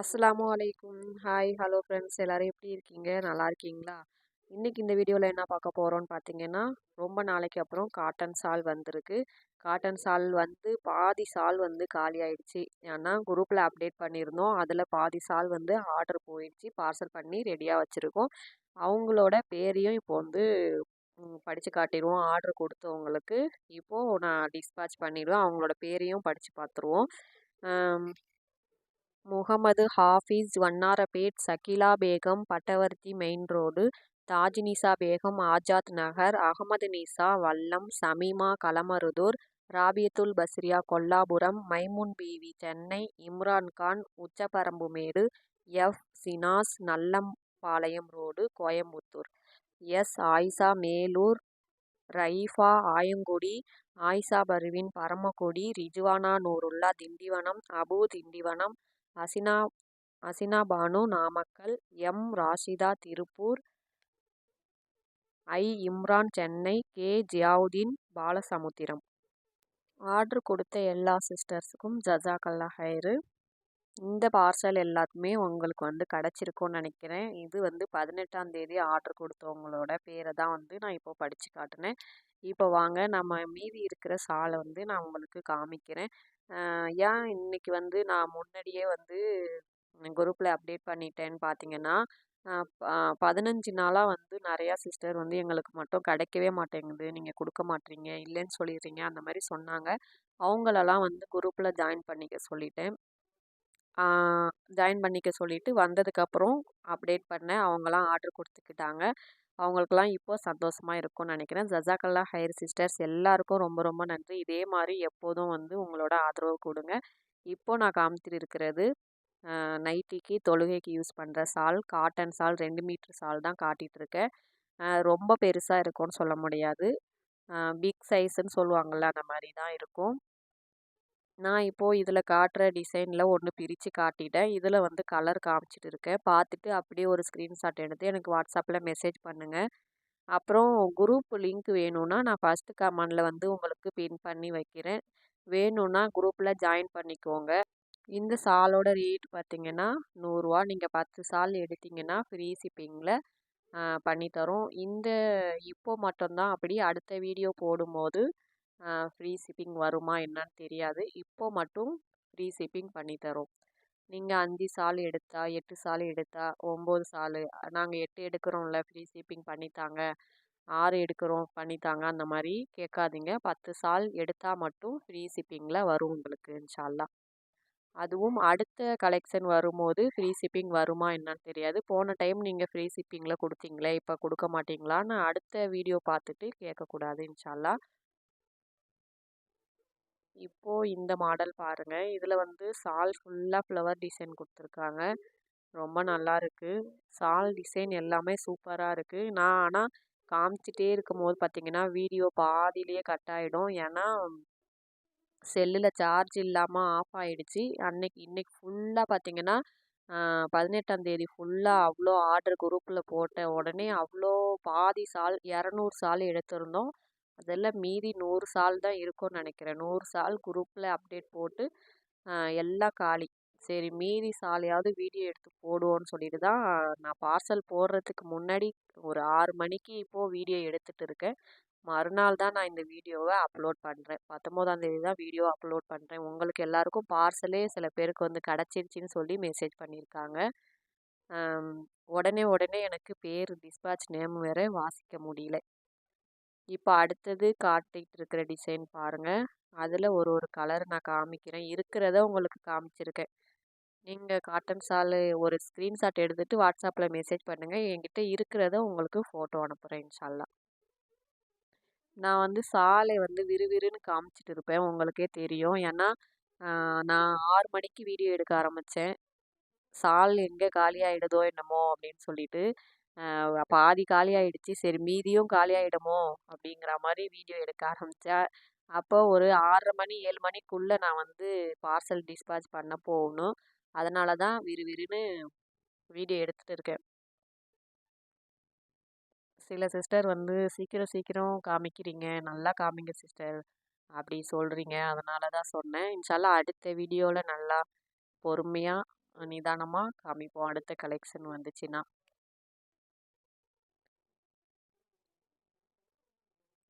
அஸ்ஸலாமு அலைக்கும். Hi hello friends எல்லோரும் எப்படி இருக்கீங்க? நல்லா இருக்கீங்களா? இன்றைக்கி இந்த வீடியோவில் என்ன பார்க்க போகிறோன்னு பார்த்தீங்கன்னா ரொம்ப நாளைக்கு அப்புறம் காட்டன் சால் வந்திருக்கு. காட்டன் சால் வந்து பாதி சால் வந்து காலி ஆயிடுச்சு. ஏன்னா குரூப்பில் அப்டேட் பண்ணியிருந்தோம். அதில் பாதி சால் வந்து ஆர்டர் போயிடுச்சு. பார்சல் பண்ணி ரெடியாக வச்சுருக்கோம். அவங்களோட பேரையும் இப்போ வந்து படித்து காட்டிடுவோம் ஆர்டர் கொடுத்தவங்களுக்கு. இப்போது நான் டிஸ்பேச் பண்ணிடுவேன். அவங்களோட பேரையும் படித்து பார்த்துருவோம் Mohammed Hafiz Vannarapet Shakila Begum Pattavarthi main road தாஜ்நிசா Begum Azad Nagar Ahmed Nisa Vallam Shamima கலமருதூர் Rabiyathul Basriya Kollapuram Maimun Bivi Chennai Imran Khan Uchaparambumedu F. Shinas Nallampalayam road Coimbatore. S. Ayesha Melur Raifa Ayangudi Ayesha Parveen Paramakudi Rizwana Noorullah Tindivanam Abu Tindivanam Asina Asina Banu Namakkal M Rashida Tiruppur I Imran Chennai K Ziauddin Balasamudram. Order கொடுத்த எல்லா சிஸ்டர்ஸுக்கும் ஜஜாக்கல்லா ஹயரு இந்த பார்சல் எல்லாத்துமே உங்களுக்கு வந்து கிடச்சிருக்கும்னு நினைக்கிறேன். இது வந்து பதினெட்டாம் தேதி ஆர்டர் கொடுத்தவங்களோட பேரை தான் வந்து நான் இப்போ படித்து காட்டினேன். இப்போ வாங்க நம்ம மீதி இருக்கிற சாலை வந்து நான் உங்களுக்கு காமிக்கிறேன். ஏன் இன்னைக்கு வந்து நான் முன்னாடியே வந்து குரூப்பில் அப்டேட் பண்ணிட்டேன்னு பார்த்தீங்கன்னா பதினஞ்சு நாளாக வந்து நிறையா சிஸ்டர் வந்து எங்களுக்கு மட்டும் கிடைக்கவே மாட்டேங்குது. நீங்கள் கொடுக்க மாட்டீங்க இல்லைன்னு சொல்லிடுறீங்க அந்த மாதிரி சொன்னாங்க. அவங்களெல்லாம் வந்து குரூப்பில் ஜாயின் பண்ணிக்க சொல்லிட்டேன். ஜாயின் பண்ணிக்க சொல்லிவிட்டு வந்ததுக்கப்புறம் அப்டேட் பண்ணேன். அவங்களாம் ஆர்டர் கொடுத்துக்கிட்டாங்க. அவங்களுக்கெல்லாம் இப்போ சந்தோஷமாக இருக்கும்னு நினைக்கிறேன். ஜசாக்கல்லா ஹையர் சிஸ்டர்ஸ் எல்லாருக்கும் ரொம்ப ரொம்ப நன்றி. இதே மாதிரி எப்போதும் வந்து உங்களோட ஆதரவு கொடுங்க. இப்போது நான் காமிச்சிட்டு இருக்கிறது நைட்டிக்கு தொழுகைக்கு யூஸ் பண்ணுற சால் காட்டன் சால் ரெண்டு மீட்ரு சால் தான் காட்டிகிட்ருக்கேன் ரொம்ப பெருசாக இருக்கும்னு சொல்ல முடியாது. பிக் சைஸுன்னு சொல்லுவாங்கள்ல அந்த மாதிரி தான் இருக்கும். நான் இப்போது இதில் காட்டுற டிசைனில் ஒன்று பிரித்து காட்டிட்டேன். இதில் வந்து கலர் காமிச்சிட்டு இருக்கேன். பார்த்துட்டு அப்படியே ஒரு ஸ்க்ரீன்ஷாட் எடுத்து எனக்கு வாட்ஸ்அப்பில் மெசேஜ் பண்ணுங்கள் அப்புறம் குரூப் லிங்க் வேணும்னா நான் ஃபஸ்ட்டு கமெண்டில் வந்து உங்களுக்கு பின் பண்ணி வைக்கிறேன். வேணும்னா குரூப்பில் ஜாயின் பண்ணிக்கோங்க. இந்த சாலோட ரேட் பார்த்திங்கன்னா நூறுரூவா நீங்கள் பத்து சால் எடுத்திங்கன்னா ஃப்ரீ ஷிப்பிங்கில் பண்ணித்தரோம் இந்த இப்போ மட்டும்தான். அப்படி அடுத்த வீடியோ போடும்போது ஃப்ரீ ஷிப்பிங் வருமா என்னன்னு தெரியாது. இப்போ மட்டும் ஃப்ரீ ஷிப்பிங் பண்ணித்தரோம் நீங்கள் அஞ்சு சால் எடுத்தால் எட்டு சால் எடுத்தால் ஒம்பது சால் நாங்கள் எட்டு எடுக்கிறோம்ல ஃப்ரீ ஷிப்பிங் பண்ணித்தாங்க ஆறு எடுக்கிறோம் பண்ணித்தாங்க அந்த மாதிரி கேட்காதீங்க. பத்து சால் எடுத்தால் மட்டும் ஃப்ரீ ஷிப்பிங்கில் வரும் உங்களுக்கு இன்ஷால்லா. அதுவும் அடுத்த கலெக்ஷன் வரும்போது ஃப்ரீ ஷிப்பிங் வருமா என்னன்னு தெரியாது. போன டைம் நீங்கள் ஃப்ரீ ஷிப்பிங்கில் கொடுத்தீங்களே இப்போ கொடுக்க மாட்டிங்களான்னு அடுத்த வீடியோ பார்த்துட்டு கேட்கக்கூடாது இன்ஷால்லா. இப்போது இந்த மாடல் பாருங்கள் இதில் வந்து சால் ஃபுல்லாக ஃப்ளவர் டிசைன் கொடுத்துருக்காங்க. ரொம்ப நல்லா இருக்குது சால் டிசைன் எல்லாமே சூப்பராக இருக்குது நான் ஆனால் காமிச்சிட்டே இருக்கும் போது பார்த்திங்கன்னா வீடியோ பாதியிலேயே கட் ஆகிடும் ஏன்னா செல்லில் சார்ஜ் இல்லாமல் ஆஃப் ஆகிடுச்சி அன்னைக்கு இன்றைக்கி ஃபுல்லாக பார்த்திங்கன்னா பதினெட்டாம் தேதி ஃபுல்லாக அவ்வளோ ஆர்டர் குரூப்பில் போட்ட உடனே அவ்வளோ பாதி சால் இரநூறு சால் எடுத்திருந்தோம். அதெல்லாம் மீதி நூறு சால் தான் இருக்கும்னு நினைக்கிறேன். நூறு சால் குரூப்பில் அப்டேட் போட்டு எல்லாம் காலி. சரி மீதி சாலையாவது வீடியோ எடுத்து போடுவோன்னு சொல்லிட்டு தான் நான் பார்சல் போடுறதுக்கு முன்னாடி ஒரு ஆறு மணிக்கு இப்போது வீடியோ எடுத்துகிட்டு இருக்கேன். மறுநாள் தான் நான் இந்த வீடியோவை அப்லோட் பண்ணுறேன் பத்தொம்போதாந்தேதி தான் வீடியோ அப்லோட் பண்ணுறேன் உங்களுக்கு எல்லாருக்கும் பார்சலே சில பேருக்கு வந்து கிடச்சிருச்சின்னு சொல்லி மெசேஜ் பண்ணியிருக்காங்க. உடனே உடனே எனக்கு பேர் டிஸ்பேச் நேம் வேறு வாசிக்க முடியல. இப்போ அடுத்தது காட்டிகிட்டு இருக்கிற டிசைன் பாருங்கள் அதில் ஒரு ஒரு கலர் நான் காமிக்கிறேன். இருக்கிறத உங்களுக்கு காமிச்சிருக்கேன். நீங்கள் காட்டன் சால் ஒரு ஸ்க்ரீன்ஷாட் எடுத்துகிட்டு வாட்ஸ்அப்பில் மெசேஜ் பண்ணுங்கள் என்கிட்ட இருக்கிறத உங்களுக்கு ஃபோட்டோ அனுப்புகிறேன் இன்ஷால்லா. நான் வந்து சாலை வந்து விறுவிறுன்னு காமிச்சிட்டு இருப்பேன். உங்களுக்கே தெரியும். ஏன்னா நான் ஆறு மணிக்கு வீடியோ எடுக்க ஆரம்பித்தேன் சால் எங்கே காலியாகிடுதோ என்னமோ அப்படின்னு சொல்லிட்டு பாதி காலி ஆகிடுச்சி சரி மீதியும் காலி அப்படிங்கிற மாதிரி வீடியோ எடுக்க ஆரம்பித்தேன் அப்போ ஒரு ஆறரை மணி ஏழு மணிக்குள்ளே நான் வந்து பார்சல் டிஸ்பேச் பண்ண போகணும். அதனால தான் விறுவிறுன்னு வீடியோ எடுத்துகிட்டு இருக்கேன். சில சிஸ்டர் வந்து சீக்கிரம் சீக்கிரம் காமிக்கிறீங்க. நல்லா காமிங்க சிஸ்டர் அப்படி சொல்கிறீங்க அதனால தான் சொன்னேன். இன்ஷால்லாம் அடுத்த வீடியோவில் நல்லா பொறுமையாக நிதானமாக காமிப்போம். அடுத்த கலெக்ஷன் வந்துச்சுன்னா.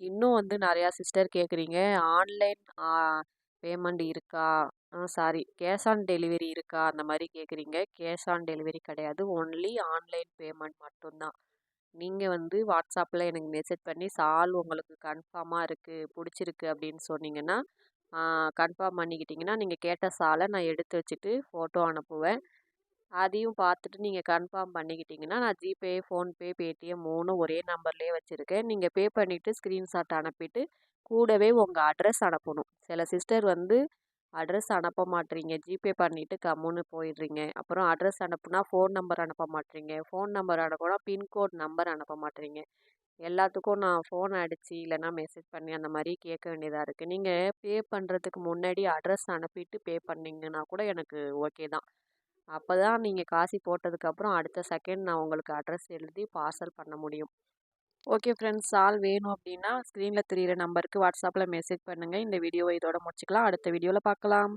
இன்னும் வந்து நிறையா சிஸ்டர் கேட்குறீங்க. ஆன்லைன் பேமெண்ட் இருக்கா? சாரி கேஷ் ஆன் டெலிவரி இருக்கா? அந்த மாதிரி கேட்குறீங்க. கேஷ் ஆன் டெலிவரி கிடையாது. ஒன்லி ஆன்லைன் பேமெண்ட் மட்டும்தான் நீங்கள் வந்து வாட்ஸ்அப்பில் எனக்கு மெசேஜ் பண்ணி சால் உங்களுக்கு கன்ஃபார்மாக இருக்குது பிடிச்சிருக்கு அப்படின்னு சொன்னீங்கன்னா கன்ஃபார்ம் பண்ணிக்கிட்டிங்கன்னா நீங்கள் கேட்ட சாலை நான் எடுத்து வச்சுட்டு ஃபோட்டோ அனுப்புவேன். அதையும் பார்த்துட்டு நீங்கள் கன்ஃபார்ம் பண்ணிக்கிட்டிங்கன்னா நான் ஜிபே ஃபோன்பே பேடிஎம் மூணும் ஒரே நம்பர்லேயே வச்சுருக்கேன். நீங்கள் பே பண்ணிவிட்டு ஸ்க்ரீன்ஷாட் அனுப்பிட்டு கூடவே உங்கள் அட்ரஸ் அனுப்பணும். சில சிஸ்டர் வந்து அட்ரஸ் அனுப்ப மாட்டீங்க ஜிபே பண்ணிவிட்டு கம்முன்னு போயிடுறீங்க. அப்புறம் அட்ரஸ் அனுப்புனா ஃபோன் நம்பர் அனுப்ப மாட்டேறீங்க ஃபோன் நம்பர் அனுப்புனா பின்கோட் நம்பர் அனுப்ப மாட்டேறீங்க எல்லாத்துக்கும் நான் ஃபோன் அடித்து இல்லைனா மெசேஜ் பண்ணி அந்த மாதிரி கேட்க வேண்டியதாக இருக்குது நீங்கள் பே பண்ணுறதுக்கு முன்னாடி அட்ரஸ் அனுப்பிட்டு பே பண்ணிங்கன்னா கூட எனக்கு ஓகே தான். அப்போ தான் நீங்கள் காசு போட்டதுக்கப்புறம் அடுத்த செகண்ட் நான் உங்களுக்கு அட்ரஸ் எழுதி பார்சல் பண்ண முடியும். ஓகே ஃப்ரெண்ட்ஸ் ஆள் வேணும் அப்படின்னா ஸ்க்ரீனில் தெரிகிற நம்பருக்கு வாட்ஸ்அப்பில் மெசேஜ் பண்ணுங்கள் இந்த வீடியோவை இதோட முடிச்சுக்கலாம். அடுத்த வீடியோவில் பார்க்கலாம்.